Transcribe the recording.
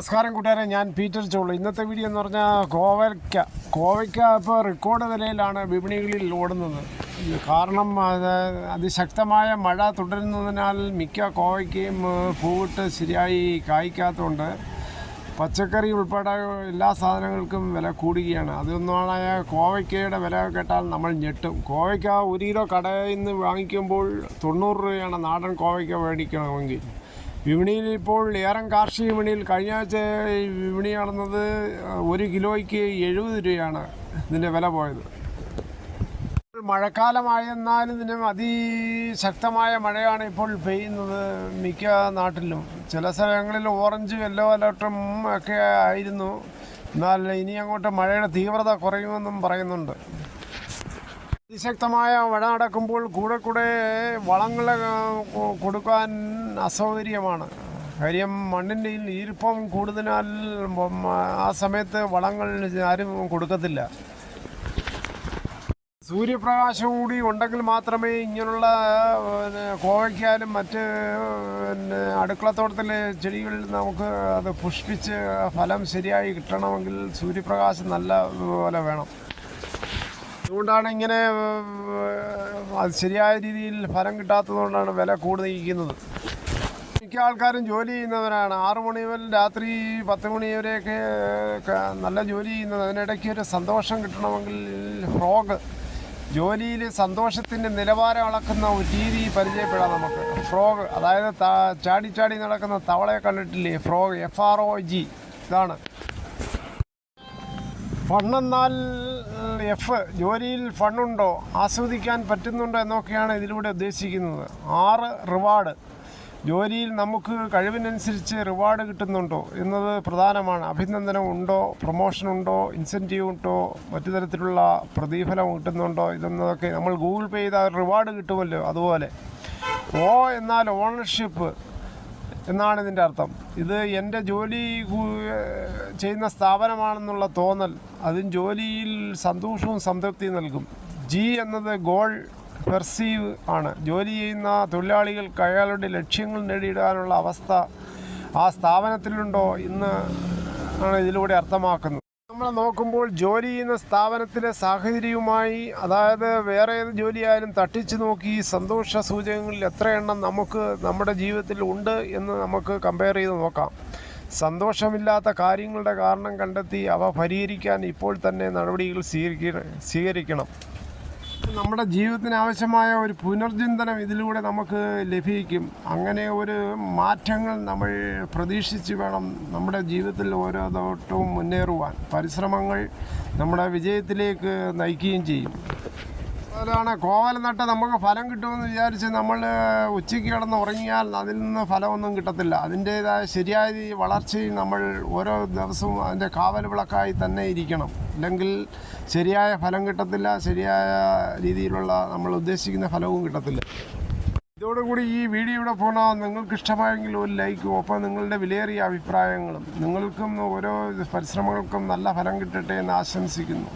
നമസ്കാരം കൂട്ടുകാരെ ഞാൻ പീറ്റർ ചോളു. ഇന്നത്തെ വീഡിയോ എന്ന് പറഞ്ഞാൽ കോവയ്ക്ക കോവയ്ക്ക ഇപ്പോൾ റെക്കോർഡ് വിലയിലാണ് വിപണികളിൽ ഓടുന്നത്. കാരണം അത് അതിശക്തമായ മഴ തുടരുന്നതിനാൽ മിക്ക കോവയ്ക്കയും പൂവിട്ട് ശരിയായി കായ്ക്കാത്തതുകൊണ്ട് പച്ചക്കറി ഉൾപ്പെടെ എല്ലാ സാധനങ്ങൾക്കും വില കൂടുകയാണ്. അതൊന്നാണ് കോവയ്ക്കയുടെ വില കേട്ടാൽ നമ്മൾ ഞെട്ടും. കോവയ്ക്ക ഒരു കിലോ കടയിൽ നിന്ന് വാങ്ങിക്കുമ്പോൾ തൊണ്ണൂറ് രൂപയാണ് നാടൻ കോവയ്ക്ക മേടിക്കണമെങ്കിൽ. വിപണിയിൽ ഇപ്പോൾ ഏറം കാർഷിക വിപണിയിൽ കഴിഞ്ഞ ആഴ്ച വിപണി നടന്നത് ഒരു കിലോയ്ക്ക് എഴുപത് രൂപയാണ് ഇതിന്റെ വില പോയത്. മഴക്കാലമായെന്നാലും ഇതിന് അതിശക്തമായ മഴയാണ് ഇപ്പോൾ പെയ്യുന്നത് മിക്ക നാട്ടിലും. ചില സ്ഥലങ്ങളിൽ ഓറഞ്ച് യെല്ലോ അലർട്ടും ഒക്കെ ആയിരുന്നു. എന്നാൽ ഇനി അങ്ങോട്ട് മഴയുടെ തീവ്രത കുറയുമെന്നും പറയുന്നുണ്ട്. അതിശക്തമായ മഴ നടക്കുമ്പോൾ കൂടെ കൂടെ വളങ്ങൾ കൊടുക്കാൻ അസൗകര്യമാണ്. കാര്യം മണ്ണിന്റെ ഈർപ്പം കൂടുതലാൽ ആ സമയത്ത് വളങ്ങൾ ആരും കൊടുക്കത്തില്ല. സൂര്യപ്രകാശം കൂടി ഉണ്ടെങ്കിൽ മാത്രമേ ഇങ്ങനെയുള്ള കോവയ്ക്കാലും മറ്റ് പിന്നെ അടുക്കളത്തോട്ടത്തിലെ ചെടികളിൽ നമുക്ക് അത് പുഷ്പിച്ച് ഫലം ശരിയായി കിട്ടണമെങ്കിൽ സൂര്യപ്രകാശം നല്ല പോലെ വേണം. അതുകൊണ്ടാണ് ഇങ്ങനെ അത് ശരിയായ രീതിയിൽ ഫലം കിട്ടാത്തതുകൊണ്ടാണ് വില കൂടുതലിരിക്കുന്നത് മിക്ക ആൾക്കാരും ജോലി ചെയ്യുന്നവരാണ്. ആറു മണി മുതൽ രാത്രി പത്ത് മണി വരെയൊക്കെ നല്ല ജോലി ചെയ്യുന്നത്. അതിനിടയ്ക്ക് ഒരു സന്തോഷം കിട്ടണമെങ്കിൽ ഫ്രോഗ് ജോലിയിൽ സന്തോഷത്തിന്റെ നിലവാരം അളക്കുന്ന ഒരു രീതി പരിചയപ്പെടാം നമുക്ക്. ഫ്രോഗ് അതായത് ചാടി ചാടി നടക്കുന്ന തവളയെ കണ്ടിട്ടില്ലേ? Frog F R O G ഇതാണ്. എഫ് ജോലിയിൽ ഫണ്ടുണ്ടോ? ആസ്വദിക്കാൻ പറ്റുന്നുണ്ടോ എന്നൊക്കെയാണ് ഇതിലൂടെ ഉദ്ദേശിക്കുന്നത്. ആറ് റിവാർഡ് ജോലിയിൽ നമുക്ക് കഴിവിനനുസരിച്ച് റിവാർഡ് കിട്ടുന്നുണ്ടോ എന്നത് പ്രധാനമാണ്. അഭിനന്ദനം ഉണ്ടോ? പ്രൊമോഷൻ ഉണ്ടോ? ഇൻസെന്റീവ് ഉണ്ടോ? മറ്റു തരത്തിലുള്ള പ്രതിഫലം കിട്ടുന്നുണ്ടോ? ഇതെന്നതൊക്കെ നമ്മൾ ഗൂഗിൾ പേ ചെയ്താൽ റിവാർഡ് കിട്ടുമല്ലോ അതുപോലെ. ഓ എന്നാൽ ഓണർഷിപ്പ് എന്നാണ് ഇതിന്റെ അർത്ഥം. ഇത് എന്റെ ജോലി ചെയ്യുന്ന സ്ഥാപനമാണെന്നുള്ള തോന്നൽ അതിന് ജോലിയിൽ സന്തോഷവും സംതൃപ്തിയും നൽകും. ജി എന്നത് ഗോൾ പെർസീവ് ആണ്. ജോലി ചെയ്യുന്ന തൊഴിലാളികൾക്ക് അയാളുടെ ലക്ഷ്യങ്ങൾ നേടിയിടാനുള്ള അവസ്ഥ ആ സ്ഥാപനത്തിലുണ്ടോ എന്ന് ആണ് ഇതിലൂടെ അർത്ഥമാക്കുന്നത്. നമ്മൾ നോക്കുമ്പോൾ ജോലി ചെയ്യുന്ന സ്ഥാപനത്തിലെ സാഹചര്യവുമായി അതായത് വേറെ ഏത് ജോലിയായാലും തട്ടിച്ചു നോക്കി സന്തോഷ സൂചകങ്ങളിൽ എത്ര എണ്ണം നമുക്ക് നമ്മുടെ ജീവിതത്തിൽ ഉണ്ട് എന്ന് നമുക്ക് കമ്പയർ ചെയ്ത് നോക്കാം. സന്തോഷമില്ലാത്ത കാര്യങ്ങളുടെ കാരണം കണ്ടെത്തി അവ പരിഹരിക്കാൻ ഇപ്പോൾ തന്നെ നടപടികൾ സ്വീകരിക്കണം. നമ്മുടെ ജീവിതത്തിന് ആവശ്യമായ ഒരു പുനർചിന്തനം ഇതിലൂടെ നമുക്ക് ലഭിക്കും. അങ്ങനെ ഒരു മാറ്റങ്ങൾ നമ്മൾ പ്രതീക്ഷിച്ച് വേണം നമ്മുടെ ജീവിതത്തിൽ ഓരോ തോട്ടവും മുന്നേറുവാൻ. പരിശ്രമങ്ങൾ നമ്മുടെ വിജയത്തിലേക്ക് നയിക്കുകയും ചെയ്യും. അതാണ്. കോവൽ നട്ട് നമുക്ക് ഫലം കിട്ടുമെന്ന് വിചാരിച്ച് നമ്മൾ ഉച്ചയ്ക്ക് കിടന്ന് ഉറങ്ങിയാൽ അതിൽ നിന്ന് ഫലമൊന്നും കിട്ടത്തില്ല. അതിന്റേതായ ശരിയായ വളർച്ചയും നമ്മൾ ഓരോ ദിവസവും അതിന്റെ കാവൽ വിളക്കായി തന്നെ ഇരിക്കണം. അല്ലെങ്കിൽ ശരിയായ ഫലം കിട്ടത്തില്ല ശരിയായ രീതിയിലുള്ള നമ്മൾ ഉദ്ദേശിക്കുന്ന ഫലവും കിട്ടത്തില്ല. ഇതോടുകൂടി ഈ വീഡിയോ ഇവിടെ പോകണം നിങ്ങൾക്ക് ഇഷ്ടമായെങ്കിൽ ഒരു ലൈക്കും ഒപ്പം നിങ്ങളുടെ വിലയേറിയ അഭിപ്രായങ്ങളും നിങ്ങൾക്കും ഓരോ പരിശ്രമങ്ങൾക്കും നല്ല ഫലം കിട്ടട്ടെ എന്ന് ആശംസിക്കുന്നു.